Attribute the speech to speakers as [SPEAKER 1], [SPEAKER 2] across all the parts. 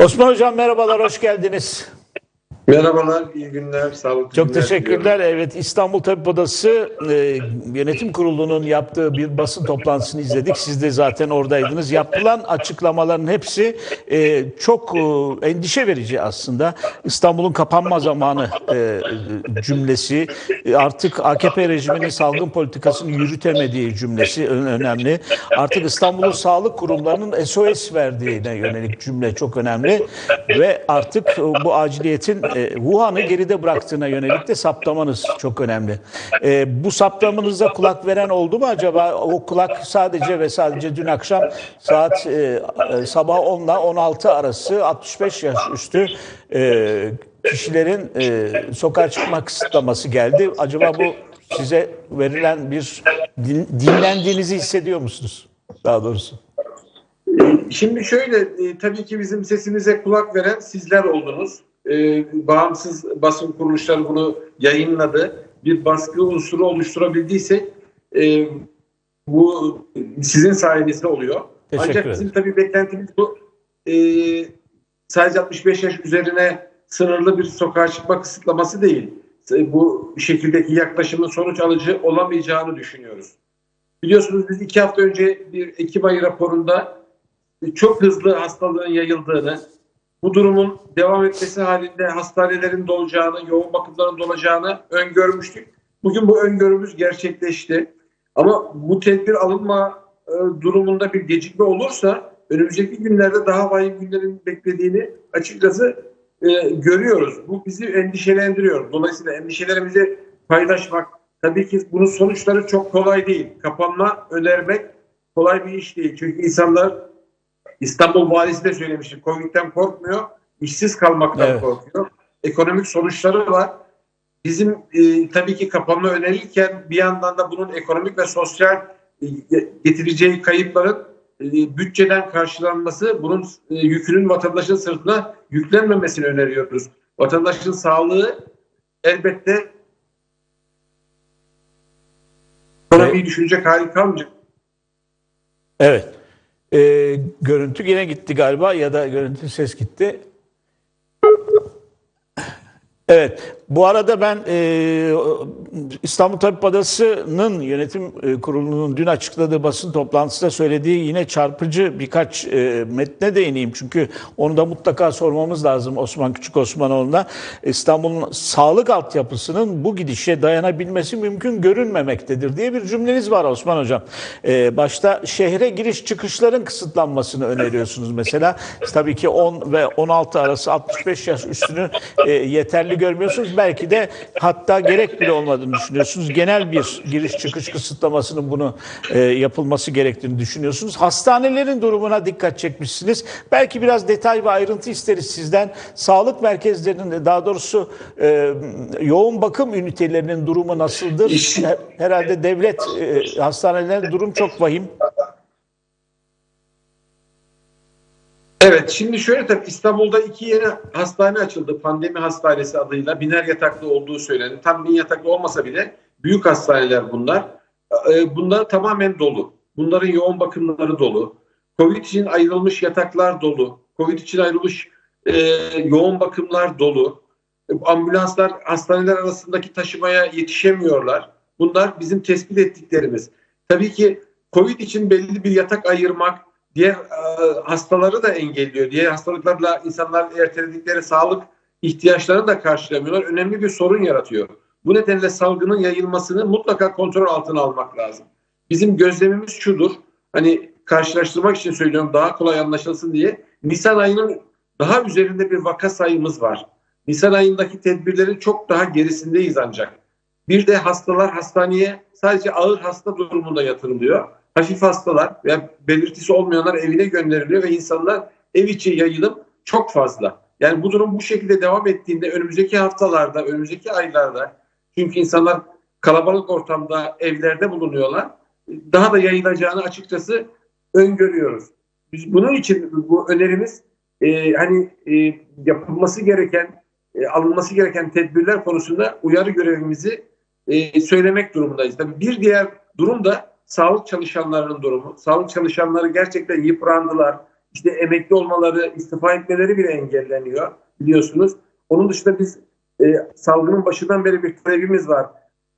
[SPEAKER 1] Osman Hocam merhabalar, hoş geldiniz.
[SPEAKER 2] Merhabalar, iyi günler, sağlıklı
[SPEAKER 1] Çok
[SPEAKER 2] günler
[SPEAKER 1] teşekkürler.
[SPEAKER 2] diliyorum.
[SPEAKER 1] Evet, İstanbul Tabip Odası e, Yönetim Kurulu'nun yaptığı bir basın toplantısını izledik. Siz de zaten oradaydınız. Yapılan açıklamaların hepsi e, çok e, endişe verici aslında. İstanbul'un kapanma zamanı e, cümlesi, e, artık AKP rejiminin salgın politikasını yürütemediği cümlesi önemli. Artık İstanbul'un sağlık kurumlarının SOS verdiğine yönelik cümle çok önemli. Ve artık e, bu aciliyetin e, Wuhan'ı geride bıraktığına yönelik de saptamanız çok önemli. E, bu saptamanıza kulak veren oldu mu acaba? O kulak sadece ve sadece dün akşam saat e, e, sabah 10 ile 16 arası 65 yaş üstü e, kişilerin e, sokağa çıkma kısıtlaması geldi. Acaba bu size verilen bir din, dinlendiğinizi hissediyor musunuz? Daha doğrusu.
[SPEAKER 2] Şimdi şöyle, e, tabii ki bizim sesimize kulak veren sizler oldunuz. E, bağımsız basın kuruluşları bunu yayınladı. Bir baskı unsuru oluşturabildiysek e, bu sizin sayenizde oluyor.
[SPEAKER 1] Teşekkür
[SPEAKER 2] Ancak
[SPEAKER 1] ederim.
[SPEAKER 2] bizim tabii beklentimiz bu. E, sadece 65 yaş üzerine sınırlı bir sokağa çıkma kısıtlaması değil. E, Bu şekildeki yaklaşımın sonuç alıcı olamayacağını düşünüyoruz. Biliyorsunuz biz iki hafta önce bir Ekim ayı raporunda çok hızlı hastalığın yayıldığını, bu durumun devam etmesi halinde hastanelerin dolacağını, yoğun bakımların dolacağını öngörmüştük. Bugün bu öngörümüz gerçekleşti. Ama bu tedbir alınma e, durumunda bir gecikme olursa önümüzdeki günlerde daha vahim günlerin beklediğini açıkçası e, görüyoruz. Bu bizi endişelendiriyor. Dolayısıyla endişelerimizi paylaşmak, tabii ki bunun sonuçları çok kolay değil. Kapanma önermek kolay bir iş değil. Çünkü insanlar İstanbul valisi de söylemişti. Covid'den korkmuyor, işsiz kalmaktan
[SPEAKER 1] Evet.
[SPEAKER 2] korkuyor. Ekonomik sonuçları var. Bizim e, tabii ki kapanma önerirken bir yandan da bunun ekonomik ve sosyal e, getireceği kayıpların e, bütçeden karşılanması, bunun e, yükünün vatandaşın sırtına yüklenmemesini öneriyoruz. Vatandaşın sağlığı elbette ekonomiyi düşünecek hali kalmayacak.
[SPEAKER 1] Evet. Ee, görüntü yine gitti galiba ya da görüntü ses gitti. Evet. Bu arada ben e, İstanbul Tabip Odası'nın yönetim e, kurulunun dün açıkladığı basın toplantısında söylediği yine çarpıcı birkaç e, metne değineyim. Çünkü onu da mutlaka sormamız lazım Osman Küçük Osmanoğlu'na. İstanbul'un sağlık altyapısının bu gidişe dayanabilmesi mümkün görünmemektedir diye bir cümleniz var Osman Hocam. E, başta şehre giriş çıkışların kısıtlanmasını öneriyorsunuz mesela. Tabii ki 10 ve 16 arası 65 yaş üstünü e, yeterli görmüyorsunuz. Belki de hatta gerek bile olmadığını düşünüyorsunuz. Genel bir giriş çıkış kısıtlamasının bunu e, yapılması gerektiğini düşünüyorsunuz. Hastanelerin durumuna dikkat çekmişsiniz. Belki biraz detay ve ayrıntı isteriz sizden. Sağlık merkezlerinin daha doğrusu e, yoğun bakım ünitelerinin durumu nasıldır? Herhalde devlet e, hastanelerinin durum çok vahim.
[SPEAKER 2] Evet şimdi şöyle tabii İstanbul'da iki yeni hastane açıldı. Pandemi hastanesi adıyla biner yataklı olduğu söyleniyor. Tam bin yataklı olmasa bile büyük hastaneler bunlar. Ee, Bunlar tamamen dolu. Bunların yoğun bakımları dolu. Covid için ayrılmış yataklar dolu. Covid için ayrılmış e, yoğun bakımlar dolu. Ambulanslar hastaneler arasındaki taşımaya yetişemiyorlar. Bunlar bizim tespit ettiklerimiz. Tabii ki Covid için belli bir yatak ayırmak, diğer e, hastaları da engelliyor. Diğer hastalıklarla insanlar erteledikleri sağlık ihtiyaçlarını da karşılamıyorlar. Önemli bir sorun yaratıyor. Bu nedenle salgının yayılmasını mutlaka kontrol altına almak lazım. Bizim gözlemimiz şudur. Hani karşılaştırmak için söylüyorum daha kolay anlaşılsın diye. Nisan ayının daha üzerinde bir vaka sayımız var. Nisan ayındaki tedbirlerin çok daha gerisindeyiz ancak. Bir de hastalar hastaneye sadece ağır hasta durumunda yatırılıyor. Hafif hastalar veya belirtisi olmayanlar evine gönderiliyor ve insanlar ev içi yayılım çok fazla. Yani bu durum bu şekilde devam ettiğinde önümüzdeki haftalarda, önümüzdeki aylarda çünkü insanlar kalabalık ortamda evlerde bulunuyorlar. Daha da yayılacağını açıkçası öngörüyoruz. Biz bunun için bu önerimiz e, hani e, yapılması gereken, e, alınması gereken tedbirler konusunda uyarı görevimizi e, söylemek durumundayız. Tabii bir diğer durum da sağlık çalışanlarının durumu. Sağlık çalışanları gerçekten yıprandılar. işte emekli olmaları, istifa etmeleri bile engelleniyor biliyorsunuz. Onun dışında biz e, salgının başından beri bir talebimiz var.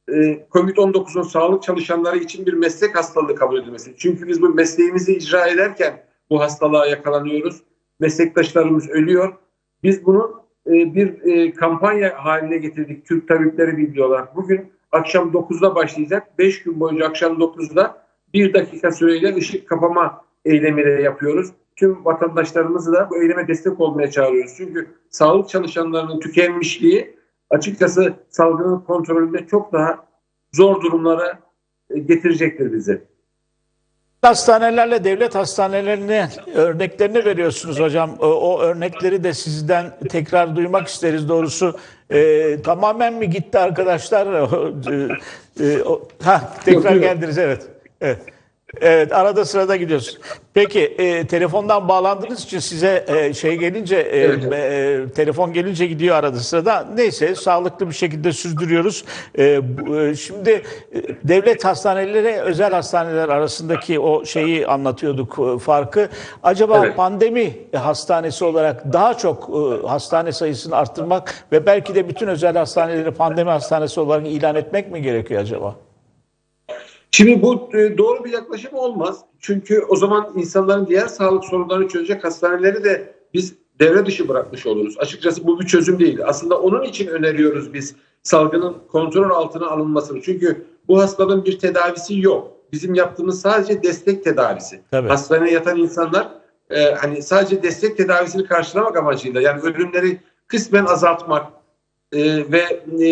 [SPEAKER 2] E, Covid-19'un sağlık çalışanları için bir meslek hastalığı kabul edilmesi. Çünkü biz bu mesleğimizi icra ederken bu hastalığa yakalanıyoruz. Meslektaşlarımız ölüyor. Biz bunu e, bir e, kampanya haline getirdik. Türk Tabipleri biliyorlar. Bugün akşam 9'da başlayacak. 5 gün boyunca akşam 9'da bir dakika süreyle ışık kapama eylemiyle yapıyoruz. Tüm vatandaşlarımızı da bu eyleme destek olmaya çağırıyoruz. Çünkü sağlık çalışanlarının tükenmişliği açıkçası salgının kontrolünde çok daha zor durumlara e, getirecektir bizi.
[SPEAKER 1] Hastanelerle devlet hastanelerine örneklerini veriyorsunuz hocam. O, o örnekleri de sizden tekrar duymak isteriz doğrusu. Ee, tamamen mi gitti arkadaşlar? Ee, e, ha, tekrar geldiniz evet. Evet. Evet arada sırada gidiyoruz. Peki e, telefondan bağlandığınız için size e, şey gelince e,
[SPEAKER 2] Evet.
[SPEAKER 1] e, telefon gelince gidiyor arada sırada. Neyse sağlıklı bir şekilde sürdürüyoruz. E, bu- e, şimdi e, devlet hastaneleri özel hastaneler arasındaki o şeyi anlatıyorduk e, farkı. Acaba
[SPEAKER 2] Evet.
[SPEAKER 1] pandemi hastanesi olarak daha çok e, hastane sayısını arttırmak ve belki de bütün özel hastaneleri pandemi hastanesi olarak ilan etmek mi gerekiyor acaba?
[SPEAKER 2] Şimdi bu e, doğru bir yaklaşım olmaz. Çünkü o zaman insanların diğer sağlık sorunlarını çözecek hastaneleri de biz devre dışı bırakmış oluruz. Açıkçası bu bir çözüm değil. Aslında onun için öneriyoruz biz salgının kontrol altına alınmasını. Çünkü bu hastalığın bir tedavisi yok. Bizim yaptığımız sadece destek tedavisi.
[SPEAKER 1] Tabii.
[SPEAKER 2] Hastaneye yatan insanlar e, hani sadece destek tedavisini karşılamak amacıyla yani ölümleri kısmen azaltmak, ee, ve e,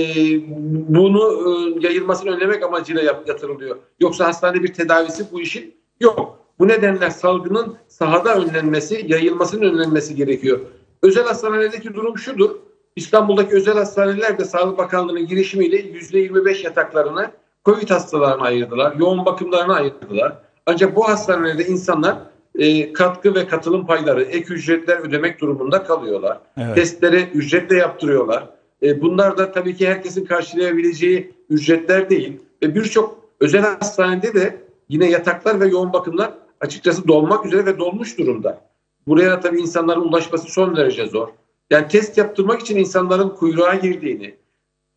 [SPEAKER 2] bunu e, yayılmasını önlemek amacıyla yap, yatırılıyor. Yoksa hastanede bir tedavisi bu işin yok. Bu nedenle salgının sahada önlenmesi, yayılmasının önlenmesi gerekiyor. Özel hastanelerdeki durum şudur. İstanbul'daki özel hastaneler de Sağlık Bakanlığı'nın girişimiyle %25 yataklarını COVID hastalarına ayırdılar. Yoğun bakımlarına ayırdılar. Ancak bu hastanelerde insanlar e, katkı ve katılım payları, ek ücretler ödemek durumunda kalıyorlar.
[SPEAKER 1] Evet.
[SPEAKER 2] Testleri ücretle yaptırıyorlar. E, bunlar da tabii ki herkesin karşılayabileceği ücretler değil. Ve birçok özel hastanede de yine yataklar ve yoğun bakımlar açıkçası dolmak üzere ve dolmuş durumda. Buraya tabii insanların ulaşması son derece zor. Yani test yaptırmak için insanların kuyruğa girdiğini,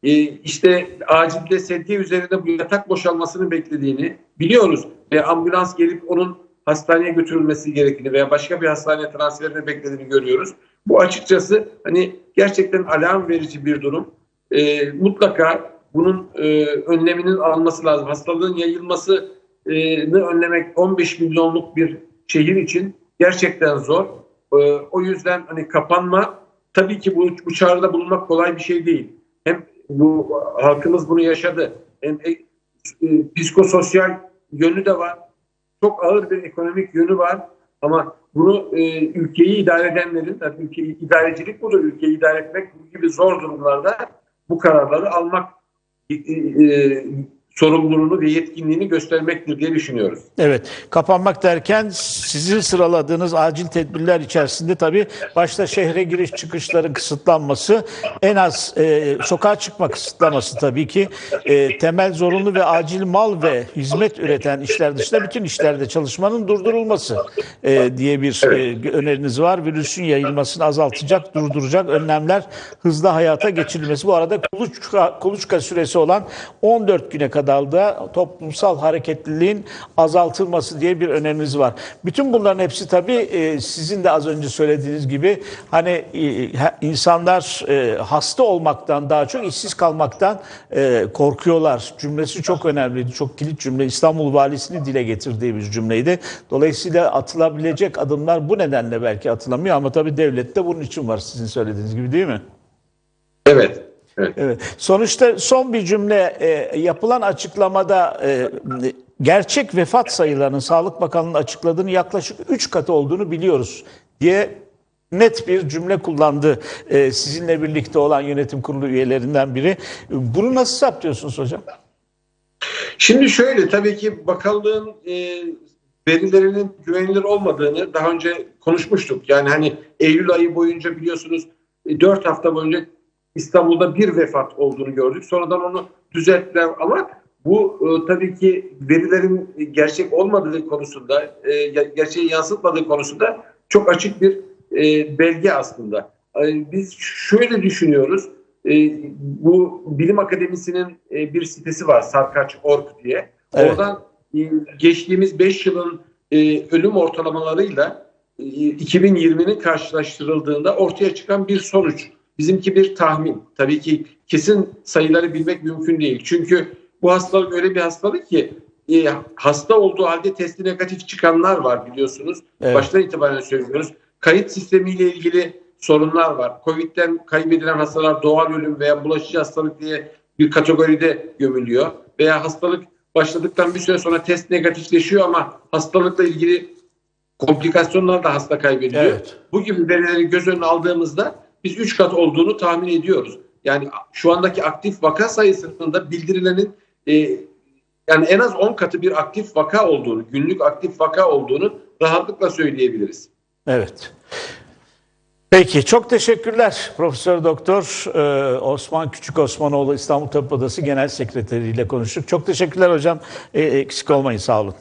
[SPEAKER 2] e, işte acilde sedye üzerinde bu yatak boşalmasını beklediğini biliyoruz. Ve ambulans gelip onun hastaneye götürülmesi gerektiğini veya başka bir hastaneye transferini beklediğini görüyoruz. Bu açıkçası hani gerçekten alarm verici bir durum. E, mutlaka bunun e, önleminin alınması lazım. Hastalığın yayılmasını önlemek 15 milyonluk bir şehir için gerçekten zor. E, o yüzden hani kapanma tabii ki bu, bu çağrıda bulunmak kolay bir şey değil. Hem bu halkımız bunu yaşadı. Hem e, e, psikososyal yönü de var. Çok ağır bir ekonomik yönü var. Ama bunu e, ülkeyi idare edenlerin, tabii ülkeyi, idarecilik budur. Ülkeyi idare etmek gibi zor durumlarda bu kararları almak e, e, sorumluluğunu ve yetkinliğini göstermektir diye düşünüyoruz.
[SPEAKER 1] Evet, kapanmak derken sizin sıraladığınız acil tedbirler içerisinde tabii başta şehre giriş çıkışların kısıtlanması, en az e, sokağa çıkma kısıtlaması tabii ki e, temel zorunlu ve acil mal ve hizmet üreten işler dışında bütün işlerde çalışmanın durdurulması e, diye bir e, öneriniz var. Virüsün yayılmasını azaltacak, durduracak önlemler hızla hayata geçirilmesi. Bu arada kuluçka, kuluçka süresi olan 14 güne kadar da toplumsal hareketliliğin azaltılması diye bir öneriniz var. Bütün bunların hepsi tabii e, sizin de az önce söylediğiniz gibi hani e, insanlar e, hasta olmaktan daha çok işsiz kalmaktan korkuyorlar. Cümlesi çok önemliydi. Çok kilit cümle. İstanbul Valisi'ni dile getirdiği bir cümleydi. Dolayısıyla atılabilecek adımlar bu nedenle belki atılamıyor ama tabii devlet de bunun için var sizin söylediğiniz gibi değil mi?
[SPEAKER 2] Evet. Evet.
[SPEAKER 1] Evet. Sonuçta son bir cümle e, yapılan açıklamada e, gerçek vefat sayılarının Sağlık Bakanlığı'nın açıkladığını yaklaşık 3 katı olduğunu biliyoruz diye net bir cümle kullandı e, sizinle birlikte olan yönetim kurulu üyelerinden biri. Bunu nasıl saptıyorsunuz hocam?
[SPEAKER 2] Şimdi şöyle tabii ki bakanlığın e, verilerinin güvenilir olmadığını daha önce konuşmuştuk. Yani hani Eylül ayı boyunca biliyorsunuz 4 hafta boyunca İstanbul'da bir vefat olduğunu gördük. Sonradan onu düzelttiler ama bu e, tabii ki verilerin gerçek olmadığı konusunda, e, gerçeği yansıtmadığı konusunda çok açık bir e, belge aslında. E, biz şöyle düşünüyoruz. E, bu bilim akademisinin e, bir sitesi var sarkaç.org diye.
[SPEAKER 1] Evet.
[SPEAKER 2] Oradan e, geçtiğimiz 5 yılın e, ölüm ortalamalarıyla e, 2020'nin karşılaştırıldığında ortaya çıkan bir sonuç. Bizimki bir tahmin. Tabii ki kesin sayıları bilmek mümkün değil. Çünkü bu hastalık öyle bir hastalık ki e, hasta olduğu halde testi negatif çıkanlar var biliyorsunuz.
[SPEAKER 1] Evet.
[SPEAKER 2] Baştan itibaren söylüyoruz. Kayıt sistemiyle ilgili sorunlar var. Covid'den kaybedilen hastalar doğal ölüm veya bulaşıcı hastalık diye bir kategoride gömülüyor. Veya hastalık başladıktan bir süre sonra test negatifleşiyor ama hastalıkla ilgili komplikasyonlar da hasta kaybediyor.
[SPEAKER 1] Evet.
[SPEAKER 2] Bu gibi verileri göz önüne aldığımızda biz 3 kat olduğunu tahmin ediyoruz. Yani şu andaki aktif vaka sayısının da bildirilenin e, yani en az 10 katı bir aktif vaka olduğunu, günlük aktif vaka olduğunu rahatlıkla söyleyebiliriz.
[SPEAKER 1] Evet. Peki çok teşekkürler Profesör Doktor e, Osman Küçük Osmanoğlu İstanbul Tabip Odası Genel Sekreteri ile konuştuk. Çok teşekkürler hocam. E, eksik olmayın sağ olun.